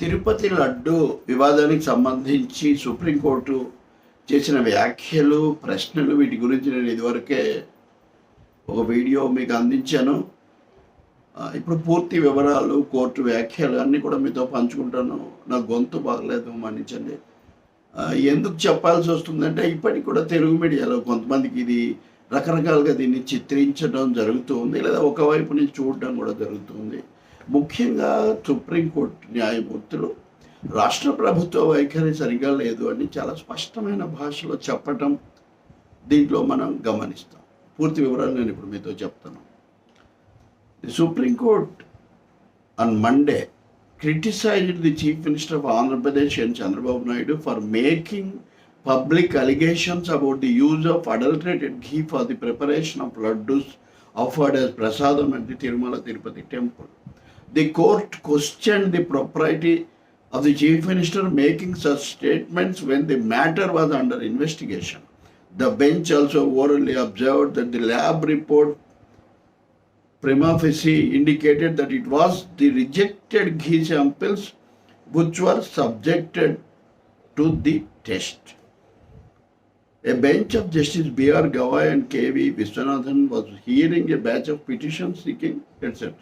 తిరుపతి లడ్డు వివాదానికి సంబంధించి సుప్రీంకోర్టు చేసిన వ్యాఖ్యలు ప్రశ్నలు వీటి గురించి నేను ఇదివరకే ఒక వీడియో మీకు అందించాను. ఇప్పుడు పూర్తి వివరాలు కోర్టు వ్యాఖ్యలు అన్నీ కూడా మీతో పంచుకుంటాను. నా గొంతు బాగలేదు మన్నించండి. ఎందుకు చెప్పాల్సి వస్తుందంటే ఇప్పటికి కూడా తెలుగు మీడియాలో కొంతమందికి ఇది రకరకాలుగా దీన్ని చిత్రించడం జరుగుతుంది లేదా ఒకవైపు నుంచి చూడడం కూడా జరుగుతుంది ముఖ్యంగా సుప్రీంకోర్టు న్యాయమూర్తులు రాష్ట్ర ప్రభుత్వ వైఖరి సరిగా లేదు అని చాలా స్పష్టమైన భాషలో చెప్పటం దీంట్లో మనం గమనిస్తాం. పూర్తి వివరాలు నేను ఇప్పుడు మీతో చెప్తాను. Supreme court on Monday criticised the chief minister of Andhra Pradesh and Chandrababu Naidu for making public allegations about the use of adulterated ghee for the preparation of laddoos offered yes ప్రసాదం అంటే Tirumala Tirupati temple. The court questioned the propriety of the Chief Minister making such statements when the matter was under investigation. The bench also orally observed that the lab report prima facie indicated that it was the rejected ghee samples which were subjected to the test. A bench of Justice B.R. Gawai and K.V. Viswanathan was hearing a batch of petitions seeking, etc.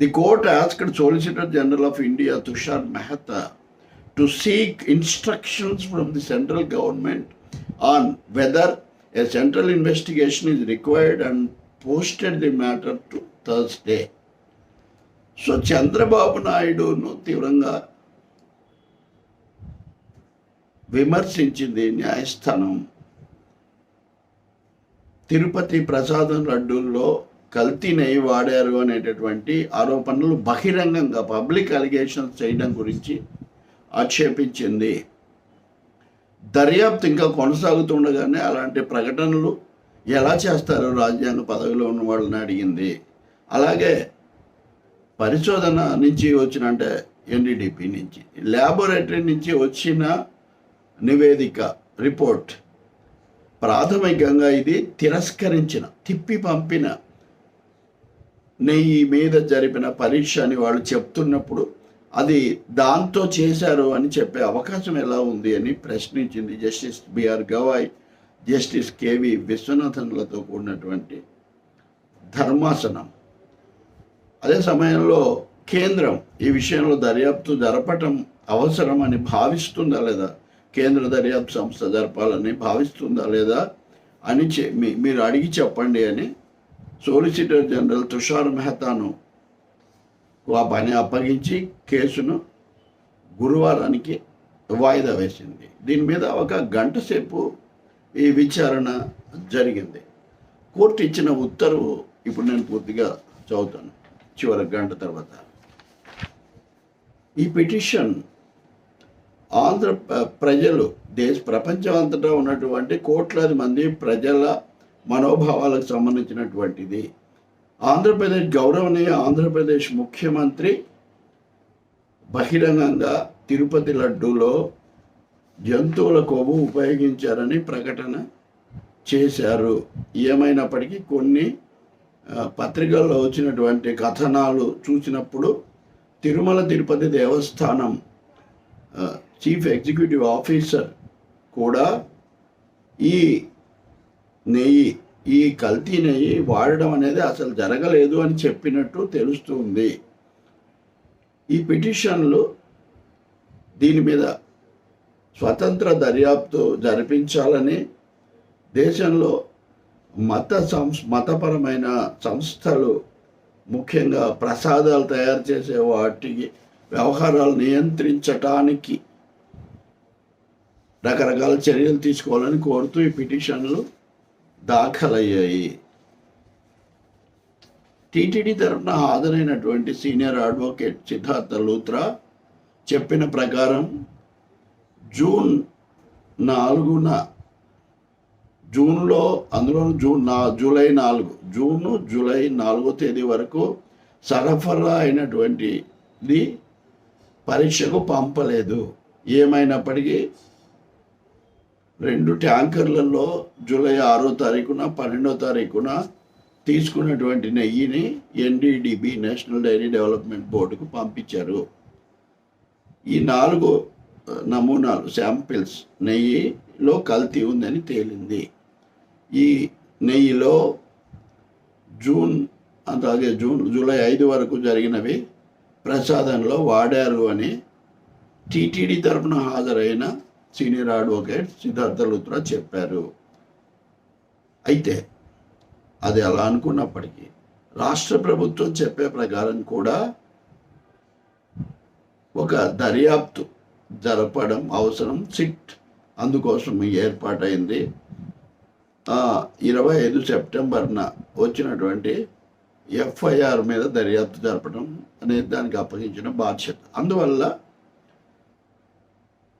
The court asked solicitor general of India Tushar Mehta to seek instructions from the central government on whether a central investigation is required and posted the matter to Thursday so Chandrababu నాయుడును తీవ్రంగా విమర్శించింది న్యాయస్థానం. తిరుపతి ప్రసాదం రడ్డుల్లో కల్తీ నెయ్యి వాడారు అనేటటువంటి ఆరోపణలు బహిరంగంగా public allegations చేయడం గురించి ఆక్షేపించింది. దర్యాప్తు ఇంకా కొనసాగుతుండగానే అలాంటి ప్రకటనలు ఎలా చేస్తారు రాజ్యాంగ పదవిలో ఉన్న వాళ్ళని అడిగింది. అలాగే పరిశోధన నుంచి వచ్చిన అంటే ఎన్డీడీపీ నుంచి ల్యాబొరేటరీ నుంచి వచ్చిన నివేదిక రిపోర్ట్ ప్రాథమికంగా ఇది తిరస్కరించిన తిప్పి పంపిన నెయ్యి మీద జరిపిన పరీక్ష అని వాళ్ళు చెప్తున్నప్పుడు అది దాంతో చేశారు అని చెప్పే అవకాశం ఎలా ఉంది అని ప్రశ్నించింది justice BR Gavai justice KV విశ్వనాథన్లతో కూడినటువంటి ధర్మాసనం. అదే సమయంలో కేంద్రం ఈ విషయంలో దర్యాప్తు జరపటం అవసరం అని భావిస్తుందా లేదా? కేంద్ర దర్యాప్తు సంస్థ జరపాలని భావిస్తుందా లేదా అని చె- మీరు అడిగి చెప్పండి అని సోలిసిటర్ జనరల్ తుషార్ మెహతాను ఆ పని అప్పగించి కేసును గురువారానికి వాయిదా వేసింది. దీని మీద ఒక గంట సేపు ఈ విచారణ జరిగింది. కోర్టు ఇచ్చిన ఉత్తర్వు ఇప్పుడు నేను పూర్తిగా చదువుతాను. చివరి గంట తర్వాత. ఈ పిటిషన్ ఆంధ్ర ప్రజలు దేశ ప్రపంచం అంతటా ఉన్నటువంటి కోట్లాది మంది ప్రజల మనోభావాలకు సంబంధించినటువంటిది. ఆంధ్రప్రదేశ్ గౌరవనీయ ఆంధ్రప్రదేశ్ ముఖ్యమంత్రి బహిరంగంగా తిరుపతి లడ్డూలో జంతువుల కొవ్వు ఉపయోగించారని ప్రకటన చేశారు. ఏమైనప్పటికీ కొన్ని పత్రికల్లో వచ్చినటువంటి కథనాలు చూసినప్పుడు తిరుమల తిరుపతి దేవస్థానం చీఫ్ ఎగ్జిక్యూటివ్ ఆఫీసర్ కూడా ఈ నెయ్యి ఈ కల్తీ నెయ్యి వాడడం అనేది అసలు జరగలేదు అని చెప్పినట్టు తెలుస్తుంది. ఈ పిటిషన్లు దీని మీద స్వతంత్ర దర్యాప్తు జరిపించాలని దేశంలో మత సంస్ మతపరమైన సంస్థలు ముఖ్యంగా ప్రసాదాలు తయారు చేసే వాటికి వ్యవహారాలు నియంత్రించటానికి రకరకాల చర్యలు తీసుకోవాలని కోరుతూ ఈ పిటిషన్లు దాఖలయ్యాయి. టీటీడీ తరఫున హాజరైనటువంటి సీనియర్ అడ్వకేట్ సిద్ధార్థ లూత్రా చెప్పిన ప్రకారం జూన్ నాలుగున జూన్లో అందులో జూన్ నా జూలై నాలుగు జూన్ జూలై నాలుగో తేదీ వరకు సరఫరా అయినటువంటిది పరీక్షకు పంపలేదు. ఏమైనప్పటికీ రెండు ట్యాంకర్లలో జూలై ఆరో తారీఖున పన్నెండో తారీఖున తీసుకున్నటువంటి నెయ్యిని ఎన్డీడిబి నేషనల్ డైరీ డెవలప్మెంట్ బోర్డుకు పంపించారు. ఈ నాలుగు నమూనాలు శాంపిల్స్ నెయ్యిలో కల్తీ ఉందని తేలింది. ఈ నెయ్యిలో జూన్ అలాగే జూన్ జూలై ఐదు వరకు జరిగినవి ప్రసాదంలో వాడారు అని టీటీడీ తరపున హాజరైన సీనియర్ అడ్వకేట్ సిద్ధార్థ లుత్రా చెప్పారు. అయితే అది అలా అనుకున్నప్పటికీ రాష్ట్ర ప్రభుత్వం చెప్పే ప్రకారం కూడా ఒక దర్యాప్తు జరపడం అవసరం సిట్ అందుకోసం ఏర్పాటైంది. ఇరవై ఐదు సెప్టెంబర్న వచ్చినటువంటి ఎఫ్ఐఆర్ మీద దర్యాప్తు జరపడం అనేది దానికి అప్పగించిన బాధ్యత. అందువల్ల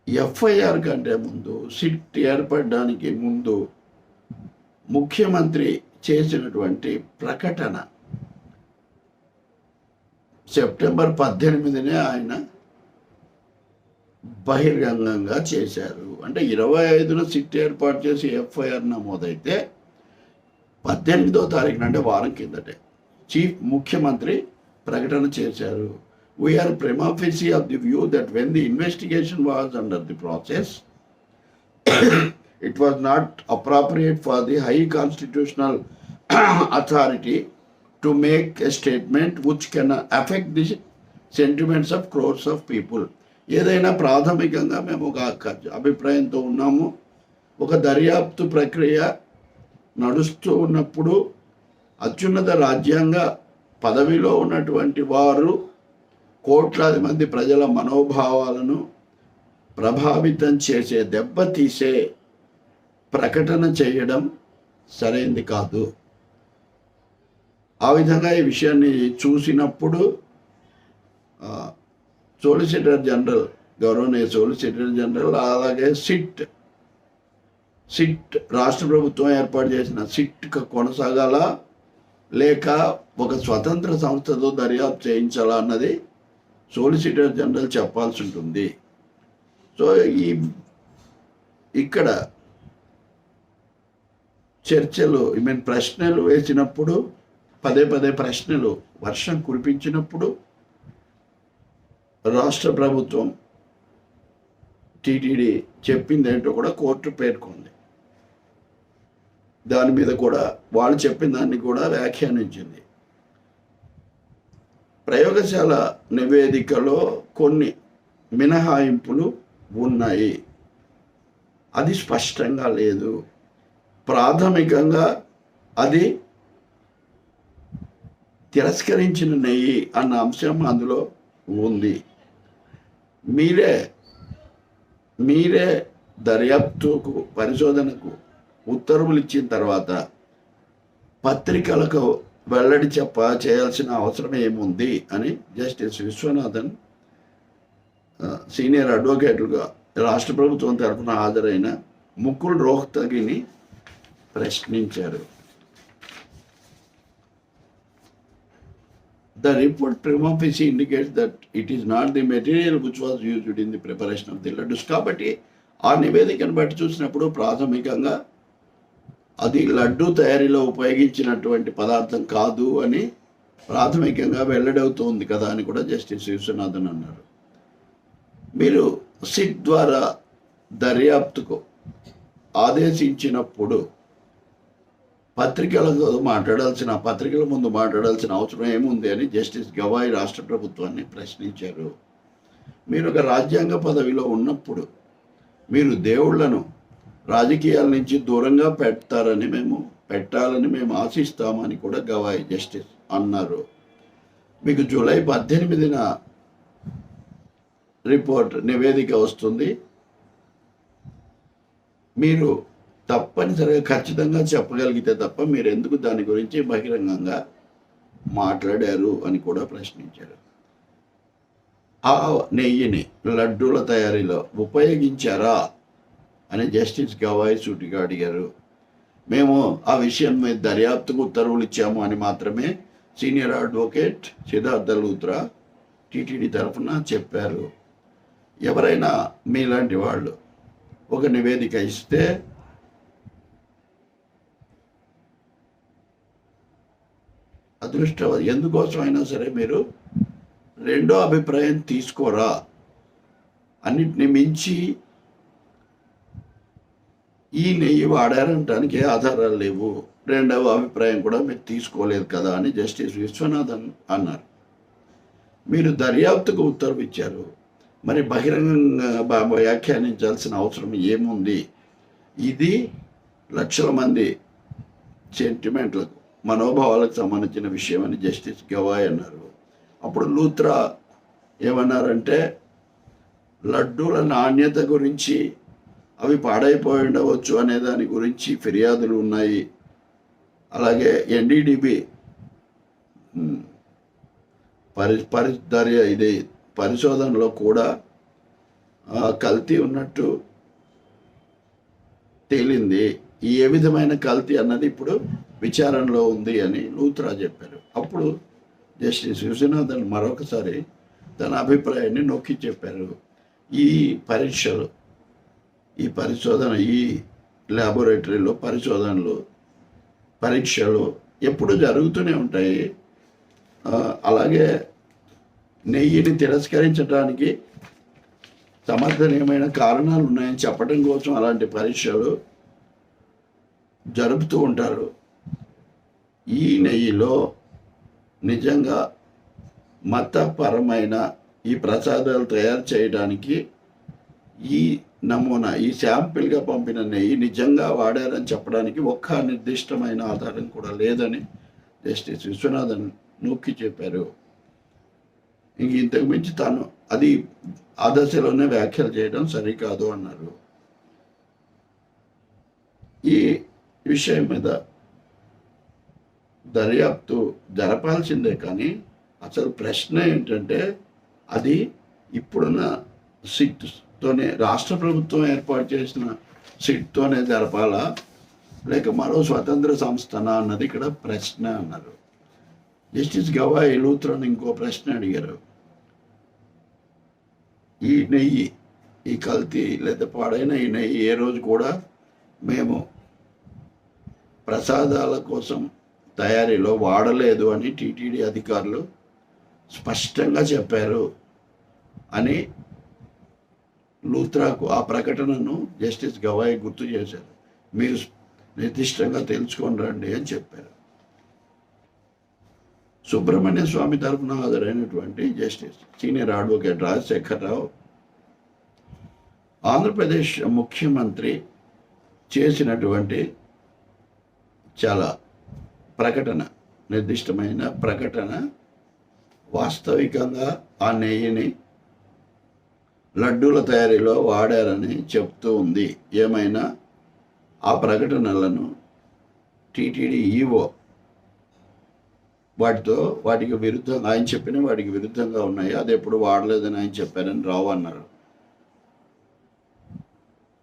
ఎఫ్ఐఆర్ కంటే ముందు సిట్ ఏర్పడడానికి ముందు ముఖ్యమంత్రి చేసినటువంటి ప్రకటన. సెప్టెంబర్ పద్దెనిమిదినే ఆయన బహిరంగంగా చేశారు. అంటే ఇరవై ఐదున సిట్ ఏర్పాటు చేసి ఎఫ్ఐఆర్ నమోదైతే పద్దెనిమిదో తారీఖున అంటే వారం కిందటే చీఫ్ ముఖ్యమంత్రి ప్రకటన చేశారు. We are prima facie of the view that when the investigation was under the process, it was not appropriate for the high constitutional authority to make a statement which can affect the sentiments of crores of people ఏదైనా ప్రాథమికంగా మేము ఒక అభిప్రాయంతో ఉన్నాము ఒక దర్యాప్తు ప్రక్రియ నడుస్తూ ఉన్నప్పుడు అత్యున్నత రాజ్యాంగ పదవిలో ఉన్నటువంటి వారు కోట్లాది మంది ప్రజల మనోభావాలను ప్రభావితం చేసే దెబ్బతీసే ప్రకటన చేయడం సరైంది కాదు. ఆ విధంగా ఈ విషయాన్ని చూసినప్పుడు solicitor general governor solicitor general అలాగే సిట్ సిట్ రాష్ట్ర ప్రభుత్వం ఏర్పాటు చేసిన సిట్ కొనసాగాలా కొనసాగాల? లేక ఒక స్వతంత్ర సంస్థతో దర్యాప్తు చేయించాలా అన్నది సోలిసిటర్ జనరల్ చెప్పాల్సి ఉంటుంది. సో ఈ ఇక్కడ చర్చలు ఐ మీన్ ప్రశ్నలు వేసినప్పుడు పదే పదే ప్రశ్నలు వర్షం కురిపించినప్పుడు రాష్ట్ర ప్రభుత్వం టీటీడీ చెప్పింది ఏంటో కూడా కోర్టు పేర్కొంది. దాని మీద కూడా వాళ్ళు చెప్పిన దాన్ని కూడా వ్యాఖ్యానించింది. ప్రయోగశాల నివేదికలో కొన్ని మినహాయింపులు ఉన్నాయి. అది స్పష్టంగా లేదు. ప్రాథమికంగా అది తిరస్కరించిన నెయ్యి అన్న అంశం అందులో ఉంది. మీరే మీరే దర్యాప్తుకు పరిశోధనకు ఉత్తర్వులు ఇచ్చిన తర్వాత పత్రికలకు వెల్లడి చెప్ప చేయాల్సిన అవసరం ఏముంది అని జస్టిస్ విశ్వనాథన్ సీనియర్ అడ్వకేట్లుగా రాష్ట్ర ప్రభుత్వం తరఫున హాజరైన ముకుల్ రోహ్తగిని ప్రశ్నించారు The report prima facie indicates that it is not the material which was used in the preparation of the laddus. కాబట్టి ఆ నివేదికను బట్టి చూసినప్పుడు ప్రాథమికంగా అది లడ్డు తయారీలో ఉపయోగించినటువంటి పదార్థం కాదు అని ప్రాథమికంగా వెల్లడవుతోంది కదా అని కూడా జస్టిస్ విశ్వనాథన్ అన్నారు. మీరు సిట్ ద్వారా దర్యాప్తుకు ఆదేశించినప్పుడు పత్రికలతో మాట్లాడాల్సిన పత్రికల ముందు మాట్లాడాల్సిన అవసరం ఏముంది అని జస్టిస్ గవాయ్ రాష్ట్ర ప్రభుత్వాన్ని ప్రశ్నించారు. మీరు ఒక రాజ్యాంగ పదవిలో ఉన్నప్పుడు మీరు దేవుళ్ళను రాజకీయాల నుంచి దూరంగా పెడతారని మేము పెట్టాలని మేము ఆశిస్తామని కూడా గవాయ్ జస్టిస్ అన్నారు. మీకు జూలై పద్దెనిమిదిన రిపోర్ట్ నివేదిక వస్తుంది. మీరు తప్పనిసరిగా ఖచ్చితంగా చెప్పగలిగితే తప్ప మీరు ఎందుకు దాని గురించి బహిరంగంగా మాట్లాడారు అని కూడా ప్రశ్నించారు. ఆ నెయ్యిని లడ్డూల తయారీలో ఉపయోగించారా? అని జస్టిస్ గవాయ్ సూటిగా అడిగారు మేము ఆ విషయం మీద దర్యాప్తుకు ఉత్తర్వులు ఇచ్చాము అని మాత్రమే senior advocate Siddharth Luthra TTD తరఫున చెప్పారు. ఎవరైనా మీలాంటి వాళ్ళు ఒక నివేదిక ఇస్తే అదృష్టం ఎందుకోసం అయినా సరే మీరు రెండో అభిప్రాయం తీసుకోరా. అన్నిటిని మించి ఈ నెయ్యి వాడారంటానికి ఆధారాలు లేవు. రెండవ అభిప్రాయం కూడా మీరు తీసుకోలేదు కదా అని జస్టిస్ విశ్వనాథన్ అన్నారు. మీరు దర్యాప్తుకు ఉత్తర్వు ఇచ్చారు. మరి బహిరంగంగా వ్యాఖ్యానించాల్సిన అవసరం ఏముంది? ఇది లక్షల మంది సెంటిమెంట్లకు మనోభావాలకు సంబంధించిన విషయం అని జస్టిస్ గవాయ్ అన్నారు. అప్పుడు లూత్రా ఏమన్నారంటే లడ్డూల నాణ్యత గురించి అవి పాడైపోయి ఉండవచ్చు అనే దాని గురించి ఫిర్యాదులు ఉన్నాయి. అలాగే ఎన్డీడీబీ పరి పరిదర్య ఇది పరిశోధనలో కూడా కల్తీ ఉన్నట్టు తేలింది. ఈ ఏ విధమైన కల్తీ అన్నది ఇప్పుడు విచారణలో ఉంది అని లూత్రా చెప్పారు. అప్పుడు జస్టిస్ విశ్వనాథన్ మరొకసారి తన అభిప్రాయాన్ని నొక్కి చెప్పారు. ఈ పరీక్షలు ఈ పరిశోధన ఈ ల్యాబొరేటరీలో పరిశోధనలు పరీక్షలు ఎప్పుడు జరుగుతూనే ఉంటాయి. అలాగే నెయ్యిని తిరస్కరించడానికి సమర్థనీయమైన కారణాలు ఉన్నాయని చెప్పడం కోసం అలాంటి పరీక్షలు జరుపుతూ ఉంటారు. ఈ నెయ్యిలో నిజంగా మతపరమైన ఈ ప్రసాదాలు తయారు చేయడానికి ఈ నమూనా ఈ శాంపిల్గా పంపిన నెయ్యి నిజంగా వాడారని చెప్పడానికి ఒక్క నిర్దిష్టమైన ఆధారం కూడా లేదని జస్టిస్ విశ్వనాథన్ నొక్కి చెప్పారు. ఇంక ఇంతకు మించి తాను అది ఆ దశలోనే వ్యాఖ్యలు చేయడం సరికాదు అన్నారు. ఈ విషయం మీద దర్యాప్తు జరపాల్సిందే కానీ అసలు ప్రశ్న ఏంటంటే అది ఇప్పుడున్న తోనే రాష్ట్ర ప్రభుత్వం ఏర్పాటు చేసిన సిట్తోనే జరపాలా లేక మరో స్వతంత్ర సంస్థనా అన్నది ఇక్కడ ప్రశ్న అన్నారు. జస్టిస్ గవాయి లూత్రన్ ఇంకో ప్రశ్న అడిగారు. ఈ నెయ్యి ఈ కల్తీ లేదా పాడైన ఈ నెయ్యి ఏ రోజు కూడా మేము ప్రసాదాల కోసం తయారీలో వాడలేదు అని టీటీడీ అధికారులు స్పష్టంగా చెప్పారు అని లూత్రాకు ఆ ప్రకటనను జస్టిస్ గవాయ్ గుర్తు చేశారు. మీరు నిర్దిష్టంగా తెలుసుకొని రండి అని చెప్పారు. సుబ్రహ్మణ్య స్వామి తరఫున హాజరైనటువంటి justice senior advocate Rajasekhar Rao Andhra Pradesh ముఖ్యమంత్రి చేసినటువంటి చాలా ప్రకటన నిర్దిష్టమైన ప్రకటన వాస్తవికంగా ఆ నెయ్యిని లడ్డూల తయారీలో వాడారని చెప్తూ ఉంది. ఏమైనా? ఆ ప్రకటనలను టీటీడీ ఈవో వాటితో వాటికి విరుద్ధంగా ఆయన చెప్పిన వాటికి విరుద్ధంగా ఉన్నాయి? అది ఎప్పుడు వాడలేదని ఆయన చెప్పారని రావు అన్నారు.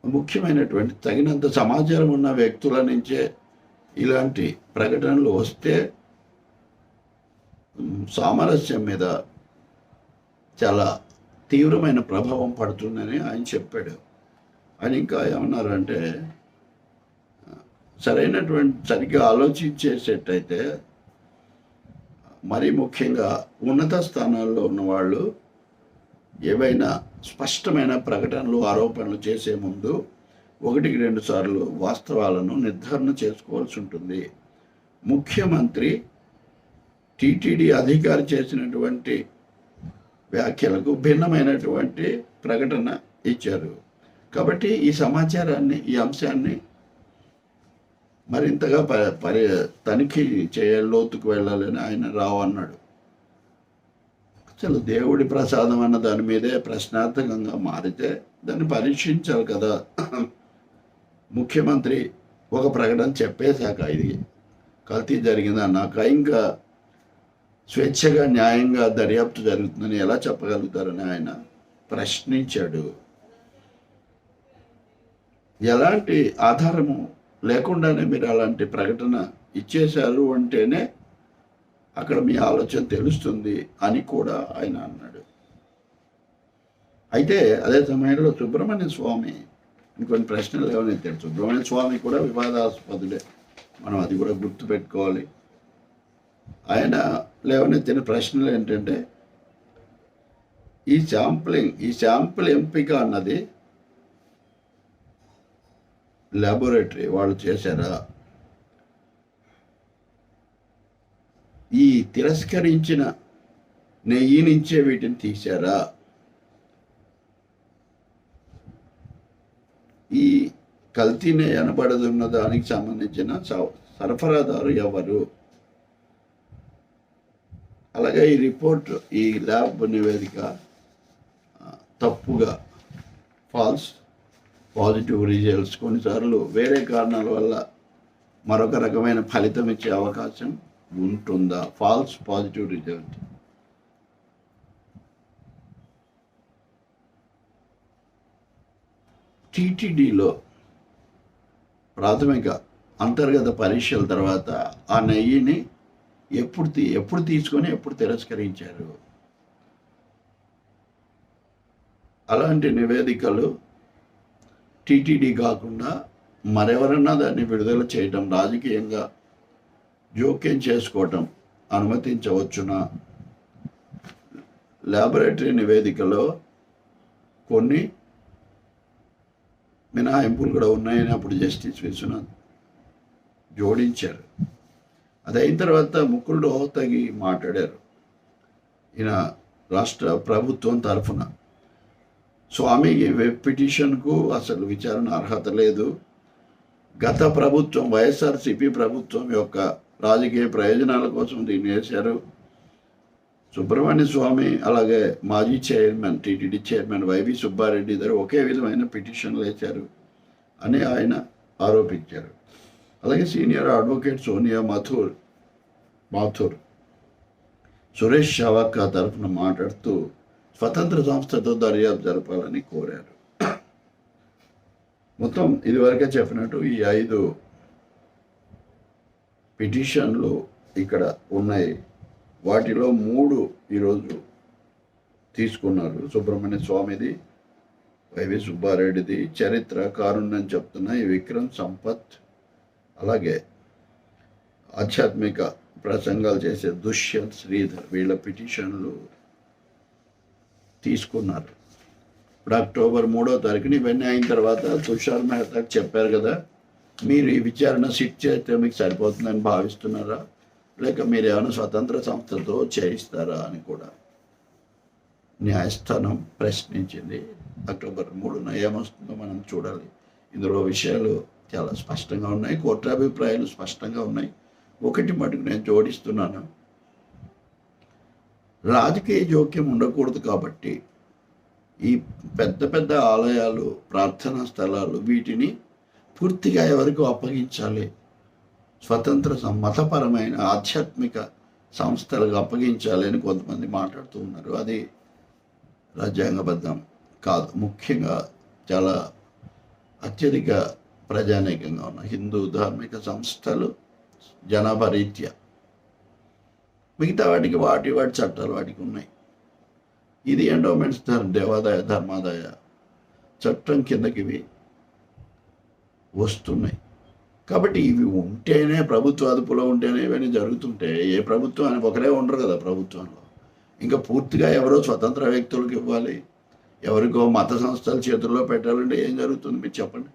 ముఖ్యమైనటువంటి తగినంత సమాచారం ఉన్న వ్యక్తుల నుంచే ఇలాంటి ప్రకటనలు వస్తే సామరస్యం మీద చాలా తీవ్రమైన ప్రభావం పడుతుందని ఆయన చెప్పాడు. ఆయన ఇంకా ఏమన్నారంటే సరైనటువంటి సరిగ్గా ఆలోచించేసేటైతే మరీ ముఖ్యంగా ఉన్నత స్థానాల్లో ఉన్నవాళ్ళు ఏవైనా స్పష్టమైన ప్రకటనలు ఆరోపణలు చేసే ముందు ఒకటికి రెండు సార్లు వాస్తవాలను నిర్ధారణ చేసుకోవాల్సి ఉంటుంది. ముఖ్యమంత్రి టీటీడీ అధికారి చేసినటువంటి వ్యాఖ్యలకు భిన్నమైనటువంటి ప్రకటన ఇచ్చారు. కాబట్టి ఈ సమాచారాన్ని ఈ అంశాన్ని మరింతగా ప పరి తనిఖీ చేయ లోతుకు వెళ్ళాలని ఆయన రావు అన్నాడు అసలు దేవుడి ప్రసాదం అన్న దాని మీదే ప్రశ్నార్థకంగా మారితే దాన్ని పరీక్షించాలి కదా. ముఖ్యమంత్రి ఒక ప్రకటన చెప్పేశాక ఇది. కల్తీ జరిగిందన్నాక ఇంకా స్వేచ్ఛగా న్యాయంగా దర్యాప్తు జరుగుతుందని ఎలా చెప్పగలుగుతారని ఆయన ప్రశ్నించాడు. ఎలాంటి ఆధారము లేకుండానే మీరు అలాంటి ప్రకటన ఇచ్చేశారు అంటేనే అక్కడ మీ ఆలోచన తెలుస్తుంది అని కూడా ఆయన అన్నాడు. అయితే అదే సమయంలో సుబ్రహ్మణ్య స్వామి ఇంకొన్ని ప్రశ్నలు లేవనెత్తాడు సుబ్రహ్మణ్య స్వామి కూడా వివాదాస్పదుడే మనం అది కూడా గుర్తుపెట్టుకోవాలి. ఆయన లేవనెత్తిన ప్రశ్నలు ఏంటంటే ఈ శాంప్లింగ్ ఈ శాంపుల్ ఎంపిక అన్నది ల్యాబొరేటరీ వాళ్ళు చేశారా? ఈ తిరస్కరించిన నెయ్యి నుంచే వీటిని తీశారా? ఈ కల్తీ నెయ్యి అనబడుతున్న దానికి సంబంధించిన స- సరఫరాదారు ఎవరు? అలాగే ఈ రిపోర్ట్ ఈ ల్యాబ్ నివేదిక తప్పుగా ఫాల్స్ పాజిటివ్ రిజల్ట్స్ కొన్నిసార్లు వేరే కారణాల వల్ల మరొక రకమైన ఫలితం ఇచ్చే అవకాశం ఉంటుందా? False positive result. టీటీడీలో ప్రాథమిక అంతర్గత పరీక్షల తర్వాత ఆ నెయ్యిని ఎప్పుడు తీ ఎప్పుడు తీసుకొని ఎప్పుడు తిరస్కరించారు? అలాంటి నివేదికలు టీటీడీ కాకుండా మరెవరన్నా దాన్ని విడుదల చేయటం రాజకీయంగా జోక్యం చేసుకోవటం అనుమతించవచ్చునా? ల్యాబొరేటరీ నివేదికలో కొన్ని మినహాయింపులు కూడా ఉన్నాయని అప్పుడు జస్టిస్ విశ్వనాథ్ జోడించారు. అది అయిన తర్వాత ముకుల్ హోతగి మాట్లాడారు. ఈయన రాష్ట్ర ప్రభుత్వం తరఫున. స్వామి పిటిషన్కు అసలు విచారణ అర్హత లేదు. గత ప్రభుత్వం వైఎస్ఆర్సిపి ప్రభుత్వం యొక్క రాజకీయ ప్రయోజనాల కోసం దీన్ని వేశారు సుబ్రహ్మణ్య స్వామి అలాగే మాజీ chairman TTD chairman YV Subba Reddy ఇద్దరు ఒకే విధమైన పిటిషన్లు వేశారు అని ఆయన ఆరోపించారు. అలాగే సీనియర్ అడ్వకేట్ సోనియా మథూర్ మాథూర్ సురేష్ షావక్క తరఫున మాట్లాడుతూ స్వతంత్ర సంస్థతో దర్యాప్తు జరపాలని కోరారు. మొత్తం ఇదివరకే చెప్పినట్టు ఈ ఐదు పిటిషన్లు ఇక్కడ ఉన్నాయి. వాటిలో మూడు ఈరోజు తీసుకున్నారు. సుబ్రహ్మణ్య స్వామిది వైవి సుబ్బారెడ్డిది చరిత్ర కారుణ్యం చెప్తున్న ఈ విక్రమ్ సంపత్ అలాగే ఆధ్యాత్మిక ప్రసంగాలు చేసే దుష్యంత్ శ్రీధర్ వీళ్ళ పిటిషన్లు తీసుకున్నారు. ఇప్పుడు అక్టోబర్ మూడో తారీఖున ఇవన్నీ అయిన తర్వాత తుషార్ మెహతాకి చెప్పారు కదా మీరు ఈ విచారణ సిట్ చేస్తే మీకు సరిపోతుందని భావిస్తున్నారా? లేక మీరు ఏమైనా స్వతంత్ర సంస్థతో చేయిస్తారా అని కూడా న్యాయస్థానం ప్రశ్నించింది. అక్టోబర్ మూడున ఏమొస్తుందో మనం చూడాలి. ఇందులో విషయాలు చాలా స్పష్టంగా ఉన్నాయి. కోట్రాభిప్రాయాలు స్పష్టంగా ఉన్నాయి. ఒకటి మటుకు నేను జోడిస్తున్నాను. రాజకీయ జోక్యం ఉండకూడదు కాబట్టి ఈ పెద్ద పెద్ద ఆలయాలు ప్రార్థనా స్థలాలు వీటిని పూర్తిగా ఎవరికి అప్పగించాలి. స్వతంత్ర మతపరమైన ఆధ్యాత్మిక సంస్థలకు అప్పగించాలి అని కొంతమంది మాట్లాడుతూ ఉన్నారు. అది రాజ్యాంగబద్ధం కాదు. ముఖ్యంగా చాలా అత్యధిక ప్రజానీకంగా ఉన్న హిందూ ధార్మిక సంస్థలు జనాభా రీత్యా. మిగతా వాటికి వాటి వాటి చట్టాలు వాటికి ఉన్నాయి. ఇది ఎండోమెంట్స్ దేవాదాయ ధర్మాదాయ చట్టం కిందకి ఇవి వస్తున్నాయి. కాబట్టి ఇవి ఉంటేనే ప్రభుత్వ అదుపులో ఉంటేనే ఇవన్నీ జరుగుతుంటే ఏ ప్రభుత్వం అని ఒకరే ఉండరు కదా ప్రభుత్వంలో. ఇంకా పూర్తిగా ఎవరో స్వతంత్ర వ్యక్తులకు ఇవ్వాలి. ఎవరికో మత సంస్థల చేతుల్లో పెట్టాలంటే ఏం జరుగుతుంది? మీరు చెప్పండి.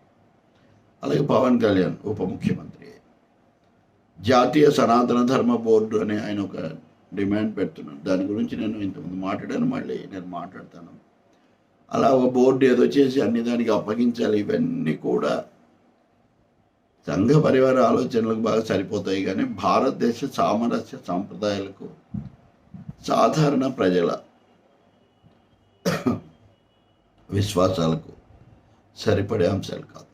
అలాగే పవన్ కళ్యాణ్ ఉప ముఖ్యమంత్రి. జాతీయ సనాతన ధర్మ బోర్డు అని ఆయన ఒక డిమాండ్ పెడుతున్నాను దాని గురించి నేను ఇంతకుముందు మాట్లాడాను మళ్ళీ నేను మాట్లాడతాను. అలా ఒక బోర్డు ఏదో చేసి అన్ని దానికి అప్పగించాలి ఇవన్నీ కూడా సంఘ పరివార ఆలోచనలకు బాగా సరిపోతాయి. కానీ భారతదేశ సామరస్య సాంప్రదాయాలకు సాధారణ ప్రజల విశ్వాసాలకు సరిపడే అంశాలు కాదు.